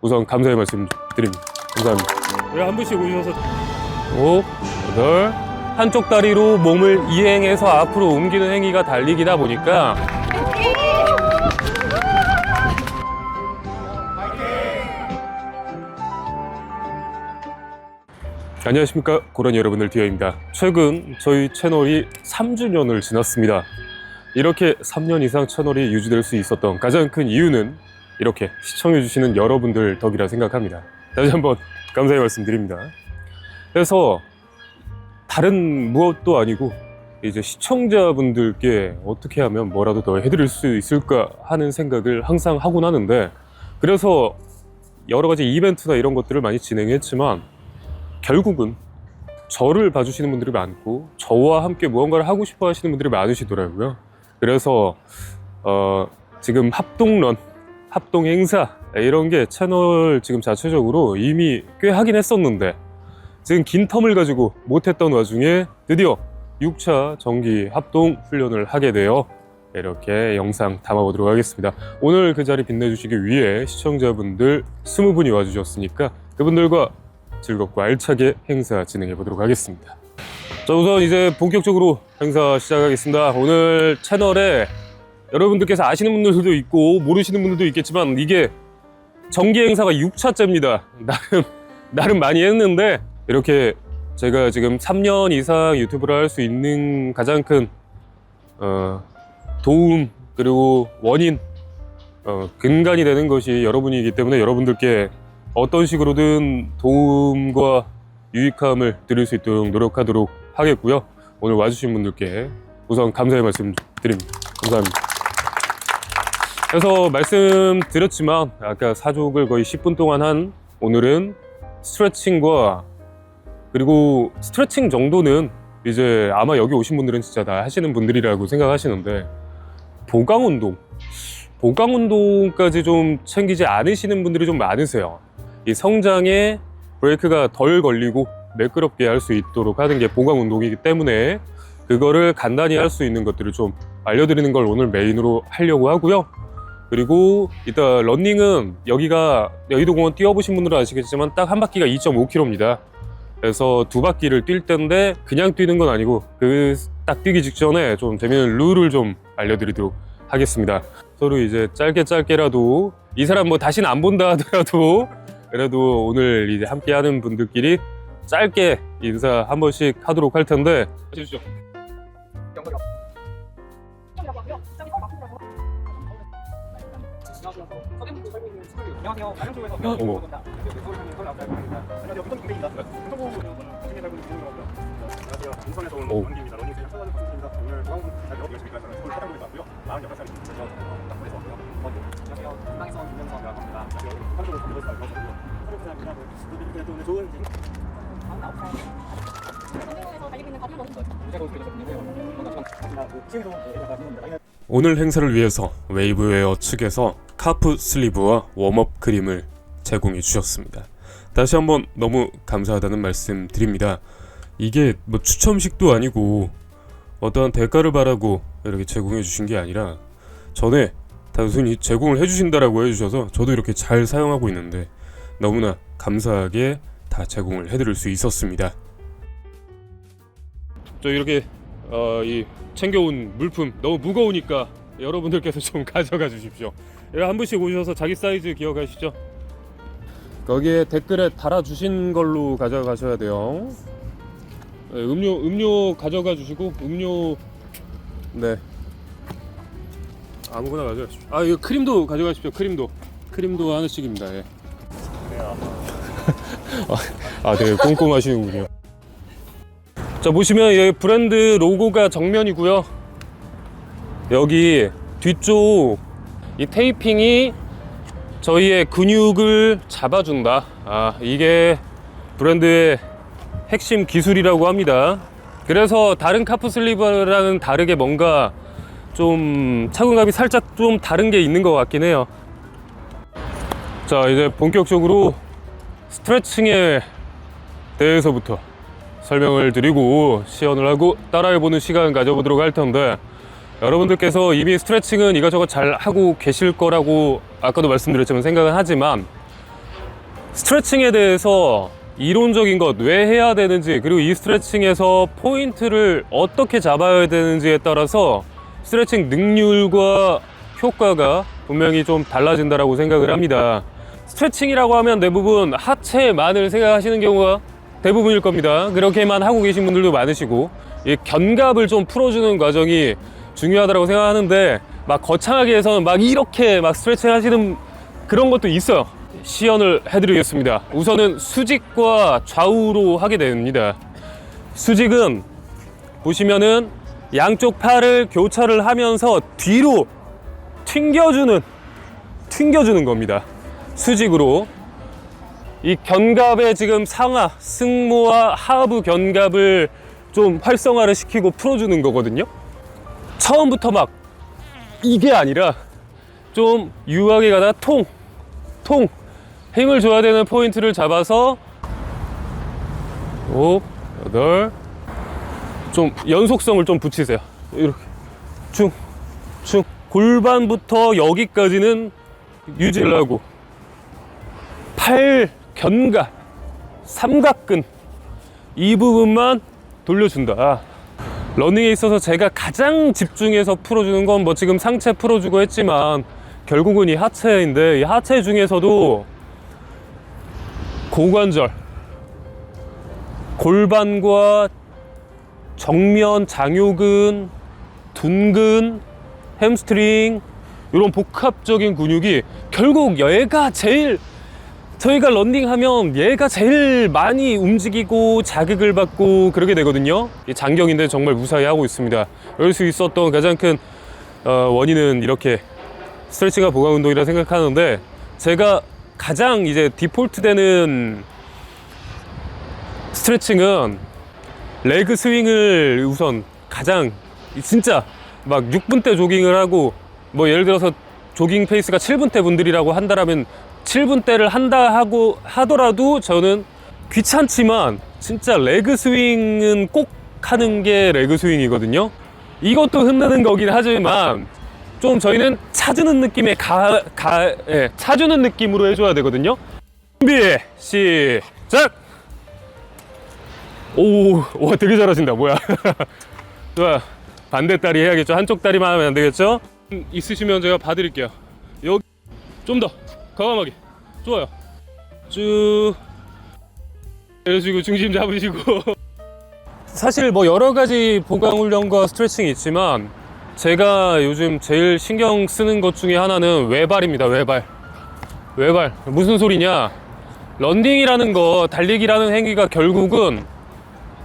우선 감사의 말씀 드립니다. 감사합니다. 왜 한 분씩 오셔서. 오, 여덟. 한쪽 다리로 몸을 이행해서 앞으로 옮기는 행위가 달리기다 보니까. 안녕하십니까. 고라니 여러분들 디어입니다. 최근 저희 채널이 3주년을 지났습니다. 이렇게 3년 이상 채널이 유지될 수 있었던 가장 큰 이유는 이렇게 시청해주시는 여러분들 덕이라 생각합니다 다시 한번 감사의 말씀 드립니다 그래서 다른 무엇도 아니고 이제 시청자분들께 어떻게 하면 뭐라도 더 해드릴 수 있을까 하는 생각을 항상 하곤 하는데 그래서 여러 가지 이벤트나 이런 것들을 많이 진행했지만 결국은 저를 봐주시는 분들이 많고 저와 함께 무언가를 하고 싶어 하시는 분들이 많으시더라고요. 그래서 어, 지금 합동런, 합동 행사 이런 게 채널 지금 자체적으로 이미 꽤 하긴 했었는데 지금 긴 텀을 가지고 못했던 와중에 드디어 6차 정기 합동 훈련을 하게 되어 이렇게 영상 담아보도록 하겠습니다. 오늘 그 자리 빛내주시기 위해 시청자분들 20분이 와주셨으니까 그분들과 즐겁고 알차게 행사 진행해 보도록 하겠습니다. 자, 우선 이제 본격적으로 행사 시작하겠습니다. 오늘 채널에 여러분들께서 아시는 분들도 있고 모르시는 분들도 있겠지만 이게 정기 행사가 6차째입니다. 나름 나름 많이 했는데 이렇게 제가 지금 3년 이상 유튜브를 할 수 있는 가장 큰 어, 도움 그리고 원인 어, 근간이 되는 것이 여러분이기 때문에 여러분들께 어떤 식으로든 도움과 유익함을 드릴 수 있도록 노력하도록 하겠고요. 오늘 와주신 분들께 우선 감사의 말씀 드립니다. 감사합니다. 그래서 말씀드렸지만 아까 사족을 거의 10분 동안 한 오늘은 스트레칭과 그리고 스트레칭 정도는 이제 아마 여기 오신 분들은 진짜 다 하시는 분들이라고 생각하시는데 보강 운동 보강 운동까지 좀 챙기지 않으시는 분들이 좀 많으세요. 이 성장에 브레이크가 덜 걸리고 매끄럽게 할 수 있도록 하는 게 보강 운동이기 때문에 그거를 간단히 할 수 있는 것들을 좀 알려드리는 걸 오늘 메인으로 하려고 하고요. 그리고 이따 런닝은 여기가 여의도공원 뛰어보신 분들은 아시겠지만 딱 한 바퀴가 2.5km입니다. 그래서 두 바퀴를 뛸 텐데 그냥 뛰는 건 아니고 그 딱 뛰기 직전에 좀 재미있는 룰을 좀 알려드리도록 하겠습니다. 서로 이제 짧게 짧게라도 이 사람 뭐 다시는 안 본다 하더라도 그래도 오늘 이제 함께 하는 분들끼리 짧게 인사 한 번씩 하도록 할 텐데 해주시죠. 어. 아홉 온 오. 원기입니다. 러닝 세션 찾아주는 선수입니다. 오늘 중앙군 잘 열심히 가서 서울 사장님이 왔고요. 48살입니다. 그래서 낙원에서 왔고요. 어, 네. 안녕하세요. 희망에서 온 김명성이라고 합니다. 안녕하세요. 한국으로 선수로 살고 있고요. 서울 사장입니다. 네. 또 오늘 좋은 진 전쟁에서 달리고 있는 가비를 넣는 무 오늘 행사를 위해서 웨이브웨어 측에서 카프 슬리브와 웜업 크림을 제공해 주셨습니다. 다시 한번 너무 감사하다는 말씀 드립니다. 이게 뭐 추첨식도 아니고 어떠한 대가를 바라고 이렇게 제공해 주신 게 아니라 전에 단순히 제공을 해 주신다라고 해 주셔서 저도 이렇게 잘 사용하고 있는데 너무나 감사하게 다 제공을 해 드릴 수 있었습니다. 저 이렇게 어, 이 챙겨온 물품 너무 무거우니까 여러분들께서 좀 가져가 주십시오. 여기 한 분씩 오셔서 자기 사이즈 기억하시죠? 거기에 댓글에 달아주신 걸로 가져가셔야 돼요. 네, 음료 음료 가져가 주시고 음료 네 아무거나 가져가십시오. 아 이거 크림도 가져가십시오. 크림도 크림도 하나씩입니다. 예. 아, 되게 꼼꼼하시는군요. 자 보시면 여기 브랜드 로고가 정면이고요. 여기 뒤쪽 이 테이핑이 저희의 근육을 잡아준다. 아 이게 브랜드의 핵심 기술이라고 합니다. 그래서 다른 카프 슬리브랑은 다르게 뭔가 좀 착용감이 살짝 좀 다른 게 있는 것 같긴 해요. 자 이제 본격적으로 스트레칭에 대해서부터 설명을 드리고 시연을 하고 따라해보는 시간 가져보도록 할 텐데 여러분들께서 이미 스트레칭은 이것저것 잘 하고 계실 거라고 아까도 말씀드렸지만 생각은 하지만 스트레칭에 대해서 이론적인 것 왜 해야 되는지 그리고 이 스트레칭에서 포인트를 어떻게 잡아야 되는지에 따라서 스트레칭 능률과 효과가 분명히 좀 달라진다라고 생각을 합니다. 스트레칭이라고 하면 대부분 하체만을 생각하시는 경우가 대부분일 겁니다. 그렇게만 하고 계신 분들도 많으시고 이 견갑을 좀 풀어주는 과정이 중요하다고 생각하는데 막 거창하게 해서는 막 이렇게 막 스트레칭 하시는 그런 것도 있어요. 시연을 해드리겠습니다. 우선은 수직과 좌우로 하게 됩니다. 수직은 보시면은 양쪽 팔을 교차를 하면서 뒤로 튕겨주는 튕겨주는 겁니다. 수직으로 이 견갑의 지금 상하 승모와 하부 견갑을 좀 활성화를 시키고 풀어주는 거거든요. 처음부터 막 이게 아니라 좀 유하게 가다 통, 통 힘을 줘야 되는 포인트를 잡아서 오, 여덟 좀 연속성을 좀 붙이세요. 이렇게 쭉, 쭉 골반부터 여기까지는 유지를 하고 팔 견갑, 삼각근 이 부분만 돌려준다. 러닝에 있어서 제가 가장 집중해서 풀어주는 건 뭐 지금 상체 풀어주고 했지만 결국은 이 하체인데 이 하체 중에서도 고관절, 골반과 정면 장요근, 둔근, 햄스트링 이런 복합적인 근육이 결국 얘가 제일 저희가 런닝하면 얘가 제일 많이 움직이고 자극을 받고 그러게 되거든요. 이 장경인데 정말 무사히 하고 있습니다. 이럴 수 있었던 가장 큰 어, 원인은 이렇게 스트레칭과 보강 운동이라 생각하는데 제가 가장 이제 디폴트 되는 스트레칭은 레그 스윙을 우선 가장 진짜 막 6분대 조깅을 하고 뭐 예를 들어서 조깅 페이스가 7분대 분들이라고 한다라면 7분대를 한다 하고 하더라도 저는 귀찮지만 진짜 레그 스윙은 꼭 하는 게 레그 스윙이거든요. 이것도 흔드는 거긴 하지만 좀 저희는 차주는 느낌의 가, 가, 예, 차주는 느낌으로 해줘야 되거든요. 준비, 시작! 오, 와, 되게 잘하신다. 뭐야. 좋아. 반대 다리 해야겠죠. 한쪽 다리만 하면 안 되겠죠? 음, 있으시면 제가 봐드릴게요. 여기, 좀 더. 과감하게. 좋아요. 쭉. 내려주고 중심 잡으시고. 사실 뭐 여러 가지 보강 훈련과 스트레칭이 있지만 제가 요즘 제일 신경 쓰는 것 중에 하나는 외발입니다. 외발. 외발. 무슨 소리냐? 런닝이라는 거, 달리기라는 행위가 결국은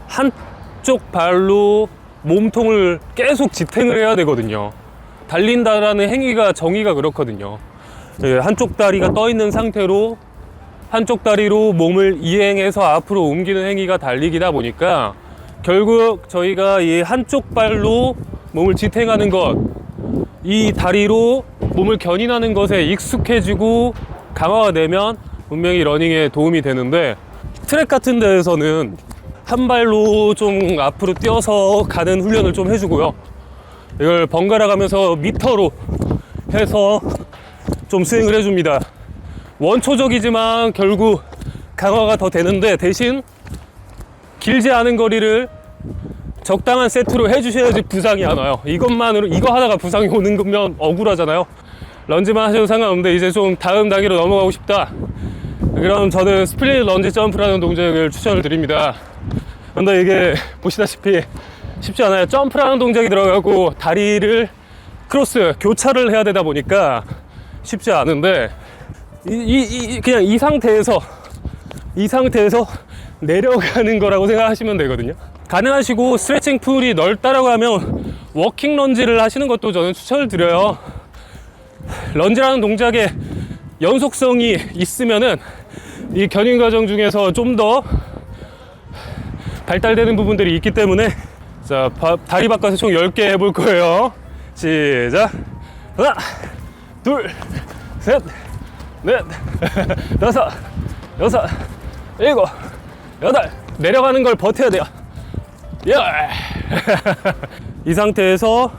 한쪽 발로 몸통을 계속 지탱을 해야 되거든요. 달린다라는 행위가 정의가 그렇거든요. 예, 한쪽 다리가 떠 있는 상태로 한쪽 다리로 몸을 이행해서 앞으로 옮기는 행위가 달리기다 보니까 결국 저희가 이 한쪽 발로 몸을 지탱하는 것, 이 다리로 몸을 견인하는 것에 익숙해지고 강화가 되면 분명히 러닝에 도움이 되는데 트랙 같은 데에서는 한 발로 좀 앞으로 뛰어서 가는 훈련을 좀 해주고요. 이걸 번갈아 가면서 미터로 해서 좀 스윙을 해줍니다. 원초적이지만 결국 강화가 더 되는데 대신 길지 않은 거리를 적당한 세트로 해주셔야지 부상이 안 와요. 이것만으로 이거 하다가 부상이 오는 거면 억울하잖아요. 런지만 하셔도 상관없는데 이제 좀 다음 단계로 넘어가고 싶다. 그럼 저는 스플릿 런지 점프라는 동작을 추천을 드립니다. 근데 이게 보시다시피 쉽지 않아요. 점프라는 동작이 들어가고 다리를 크로스 교차를 해야 되다 보니까 쉽지 않은데 이, 이, 이- 그냥 이 상태에서 이 상태에서 내려가는 거라고 생각하시면 되거든요. 가능하시고 스트레칭 풀이 넓다라고 하면 워킹 런지를 하시는 것도 저는 추천을 드려요. 런지라는 동작에 연속성이 있으면은 이 견인 과정 중에서 좀 더 발달되는 부분들이 있기 때문에 자 바- 다리 바꿔서 총 10개 해볼 거예요. 시작. 하나, 둘, 셋, 넷, 다섯, 여섯, 일곱, 여덟. 내려가는 걸 버텨야 돼요. 열. 이 상태에서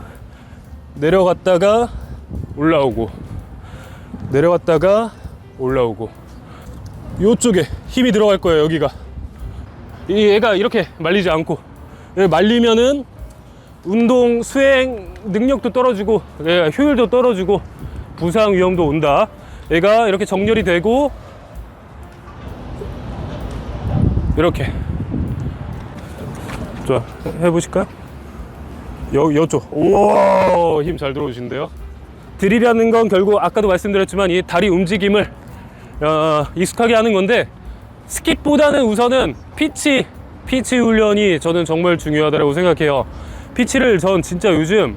내려갔다가 올라오고, 내려갔다가 올라오고. 요쪽에 힘이 들어갈 거예요 여기가 이 얘가 이렇게 말리지 않고 얘 말리면은 운동 수행 능력도 떨어지고 예, 효율도 떨어지고 부상 위험도 온다. 얘가 이렇게 정렬이 되고 이렇게. 자 해보실까요? 여, 여쪽. 우와 힘 잘 들어오시는데요? 드릴이라는 건 결국 아까도 말씀드렸지만 이 다리 움직임을 어, 익숙하게 하는 건데 스킵보다는 우선은 피치 피치 훈련이 저는 정말 중요하다고 생각해요. 피치를 전 진짜 요즘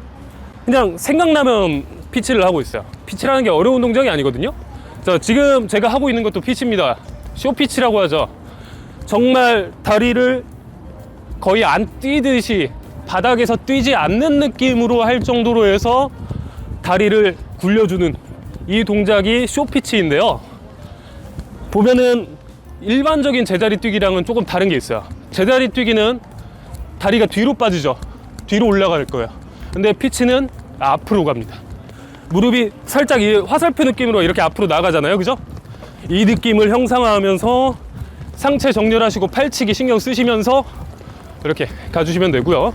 그냥 생각나면 피치를 하고 있어요 피치라는 게 어려운 동작이 아니거든요 자 지금 제가 하고 있는 것도 피치입니다 쇼피치라고 하죠 정말 다리를 거의 안 뛰듯이 바닥에서 뛰지 않는 느낌으로 할 정도로 해서 다리를 굴려주는 이 동작이 쇼피치인데요. 보면은 일반적인 제자리 뛰기랑은 조금 다른 게 있어요. 제자리 뛰기는 다리가 뒤로 빠지죠. 뒤로 올라갈 거예요. 근데 피치는 앞으로 갑니다. 무릎이 살짝 이 화살표 느낌으로 이렇게 앞으로 나가잖아요. 그죠? 이 느낌을 형상화하면서 상체 정렬하시고 팔치기 신경 쓰시면서 이렇게 가주시면 되고요.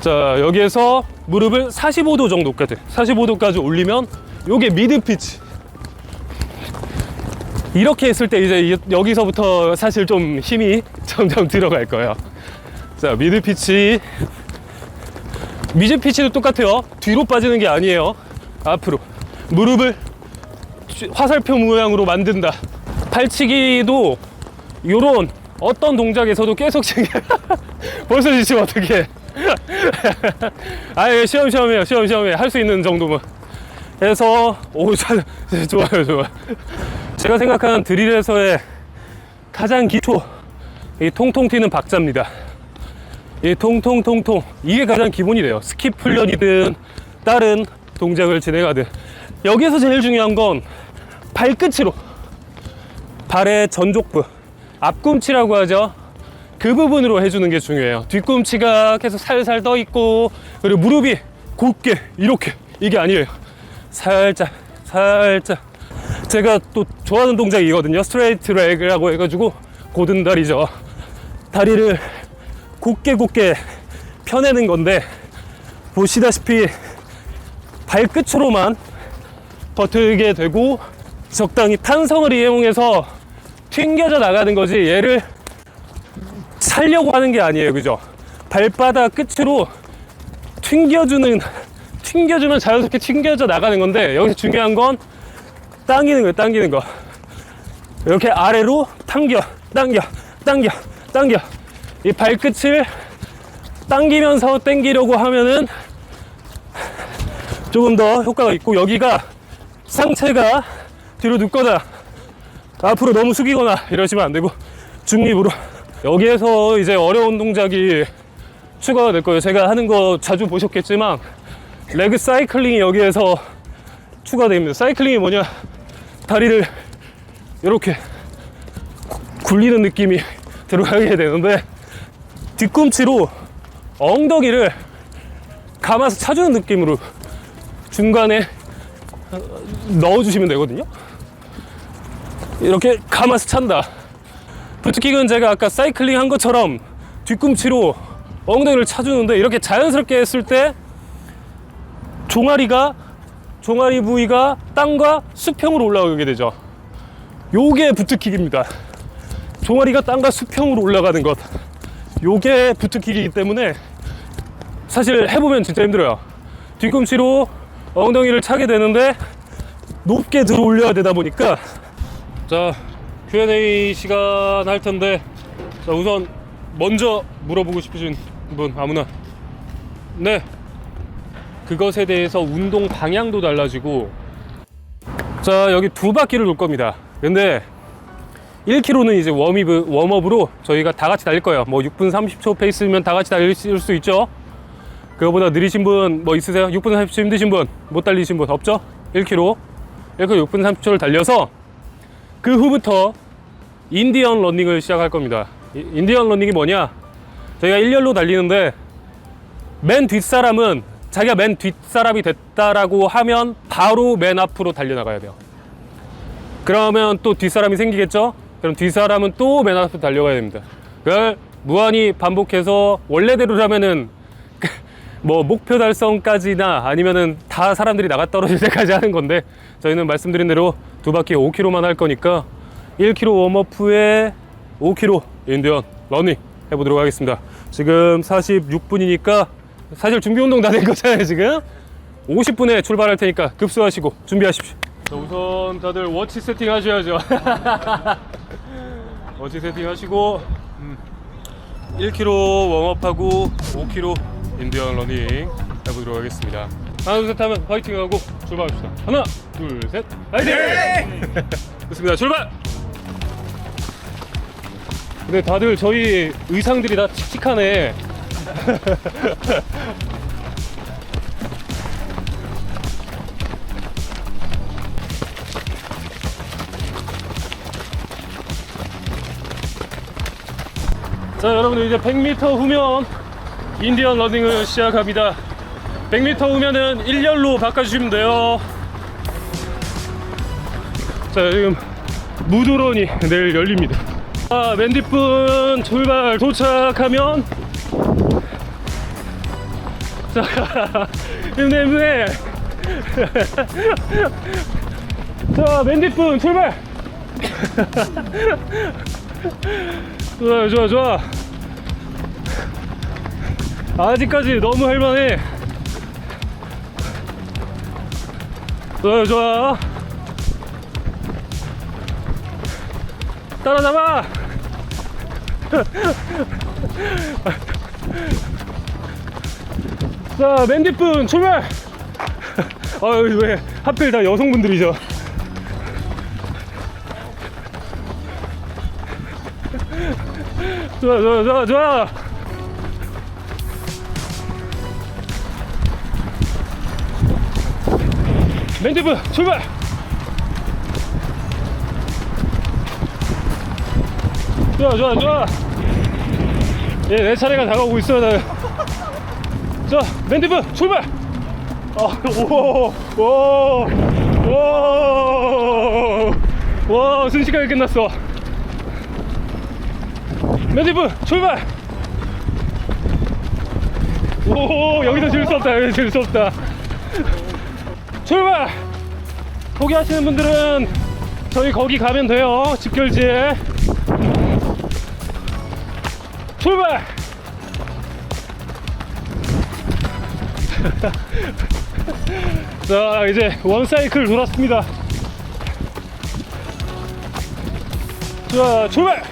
자 여기에서 무릎을 45도 정도까지 45도까지 올리면 요게 미드 피치 이렇게 했을 때 이제 이- 여기서부터 사실 좀 힘이 점점 들어갈 거예요 자 미드 피치 미드 피치도 똑같아요 뒤로 빠지는 게 아니에요 앞으로 무릎을 쥐- 화살표 모양으로 만든다. 팔치기도 요런 어떤 동작에서도 계속 챙겨 벌써 지치면 어떡해. 아예 시험시험해요 시험시험해. 할 수 있는 정도면. 해서 오 자, 좋아요 좋아요. 제가 생각하는 드릴에서의 가장 기초 이 통통 튀는 박자입니다. 이 통통통통 이게 가장 기본이 돼요. 스킵 훈련이든 다른 동작을 진행하든 여기에서 제일 중요한 건 발끝으로 발의 전족부 앞꿈치라고 하죠. 그 부분으로 해주는 게 중요해요. 뒤꿈치가 계속 살살 떠 있고 그리고 무릎이 곧게 이렇게. 이게 아니에요. 살짝 살짝. 제가 또 좋아하는 동작이거든요. 스트레이트 레그라고 해가지고 고든 다리죠. 다리를 곧게 곧게 펴내는 건데 보시다시피 발끝으로만 버티게 되고 적당히 탄성을 이용해서 튕겨져 나가는 거지. 얘를 살려고 하는 게 아니에요. 그죠? 발바닥 끝으로 튕겨주는 튕겨주면 자연스럽게 튕겨져 나가는 건데 여기서 중요한 건 당기는 거예요. 당기는 거. 이렇게 아래로 당겨 당겨 당겨 당겨. 이 발끝을 당기면서 당기려고 하면은 조금 더 효과가 있고 여기가 상체가 뒤로 눕거나 앞으로 너무 숙이거나 이러시면 안 되고 중립으로 여기에서 이제 어려운 동작이 추가가 될 거예요. 제가 하는 거 자주 보셨겠지만 레그 사이클링이 여기에서 추가됩니다. 사이클링이 뭐냐? 다리를 이렇게 굴리는 느낌이 들어가게 되는데 뒤꿈치로 엉덩이를 감아서 차주는 느낌으로 중간에 넣어주시면 되거든요. 이렇게 감아서 찬다. 부트킥은 제가 아까 사이클링 한 것처럼 뒤꿈치로 엉덩이를 차주는데 이렇게 자연스럽게 했을 때 종아리가 종아리 부위가 땅과 수평으로 올라가게 되죠. 요게 부트킥입니다. 종아리가 땅과 수평으로 올라가는 것. 요게 부트킥이기 때문에 사실 해보면 진짜 힘들어요. 뒤꿈치로 엉덩이를 차게 되는데 높게 들어 올려야 되다 보니까. 자 Q&A 시간 할 텐데. 자 우선 먼저 물어보고 싶으신 분 아무나. 네. 그것에 대해서 운동 방향도 달라지고. 자 여기 두 바퀴를 돌 겁니다. 근데 1km는 이제 웜업, 웜업으로 저희가 다 같이 달릴 거예요. 뭐 6분 30초 페이스면 다 같이 달릴 수 있죠 그거보다 느리신 분 뭐 있으세요? 6분 30초 힘드신 분 못 달리신 분 없죠? 1km 1km 6분 30초를 달려서 그 후부터 인디언 러닝을 시작할 겁니다. 이- 인디언 러닝이 뭐냐? 저희가 일렬로 달리는데 맨 뒷사람은 자기가 맨 뒷사람이 됐다라고 하면 바로 맨 앞으로 달려나가야 돼요. 그러면 또 뒷사람이 생기겠죠? 그럼 뒷사람은 또 맨 앞에 달려가야 됩니다. 그걸 무한히 반복해서 원래대로라면은 뭐 목표 달성까지나 아니면은 다 사람들이 나가 떨어질 때까지 하는 건데 저희는 말씀드린 대로 두 바퀴 5km만 할 거니까 1km 웜업 후에 5km 인디언 러닝 해보도록 하겠습니다. 지금 46분이니까 사실 준비 운동 다 된 거잖아요 지금 50분에 출발할 테니까 급수하시고 준비하십시오. 자, 우선 다들 워치 세팅 하셔야죠. 워치 세팅 하시고 1km 웜업하고 5km 인디언 러닝 해보도록 하겠습니다. 하나 둘 셋 하면 화이팅 하고 출발합시다. 하나 둘 셋 화이팅! 좋습니다. 출발! 근데 다들 저희 의상들이 다 칙칙하네. 자 여러분들 이제 100m 후면 인디언 러닝을 시작합니다. 100m 후면은 1열로 바꿔주시면 돼요. 자 지금 무도런이 내일 열립니다. 아 맨디분 출발 도착하면 자 힘내 힘내 자 맨디분 출발! 좋아 좋아 좋아 아직까지 너무 할만해. 좋아 좋아 따라잡아! 자 맨디분 출발! 아유 왜 하필 다 여성분들이죠? 좋아 좋아 좋아 좋아 맨디브 출발! 좋아 좋아 좋아! 예 내 차례가 다가오고 있어요 나. 자 맨디브 출발! 아, 오 오 오 와 순식간에 끝났어. 맨디브 출발! 오 여기서 질 수 없다 여기서 질 수 없다 출발! 포기하시는 분들은 저희 거기 가면 돼요 집결지에. 출발! 자 이제 원사이클 돌았습니다. 자 출발!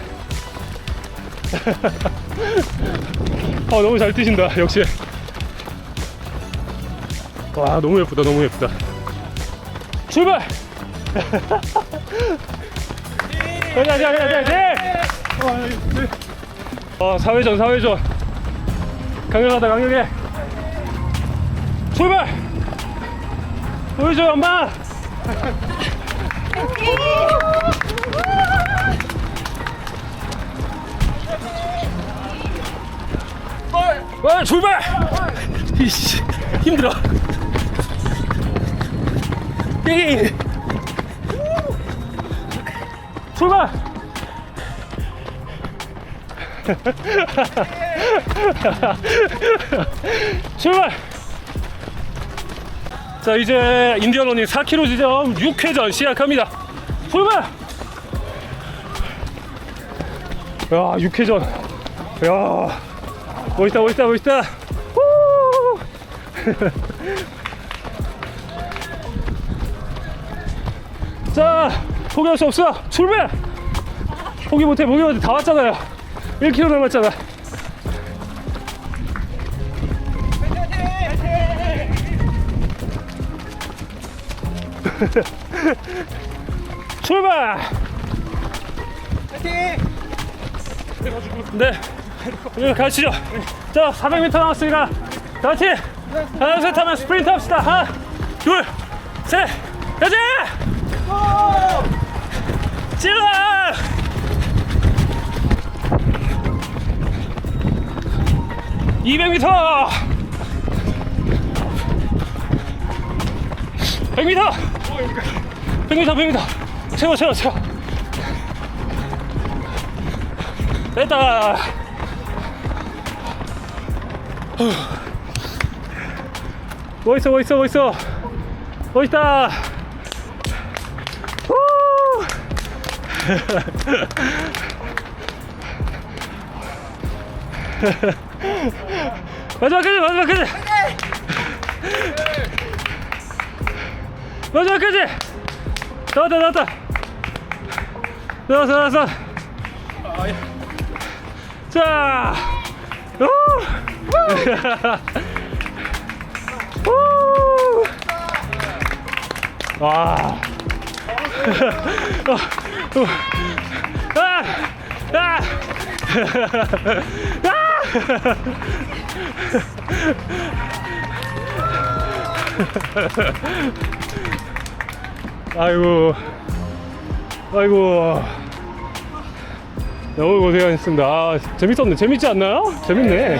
아 너무 잘 뛰신다 역시. 와 너무 예쁘다 너무 예쁘다 출발! 가자 가자 가자 가자 아 사회전 사회전. 강력하다 강력해. 출발! 보여줘 엄마! 와 출발! 이씨 힘들어 이. 출발! 출발! 자 이제 인디언 러닝 4km 지점 6회전 시작합니다. 출발! 야 6회전. 야 멋있다 멋있다 멋있다 포기할 수 없어. 출발! 포기 못해 포기 못해. 다 왔잖아요. 1km 남았잖아. 출발! 네. 이거 가시죠. 자 400m 남았으니까 다 같이 하나 둘셋 하면 스프린트 합시다. 하나 둘셋! 가자 질러 200m 100m 100m 100m 채워 채워 채워 됐다. 멋있어, 멋있어, 멋있어. 멋있다. 후! 마지막까지, 마지막까지. 마지막까지. 나왔다, 나왔다. 나왔어, 나왔어. 자! 와. 아! 아! 아이고. 아이고. 너무 고생하셨습니다. 아, 재밌었네. 재밌지 않나요? 재밌네.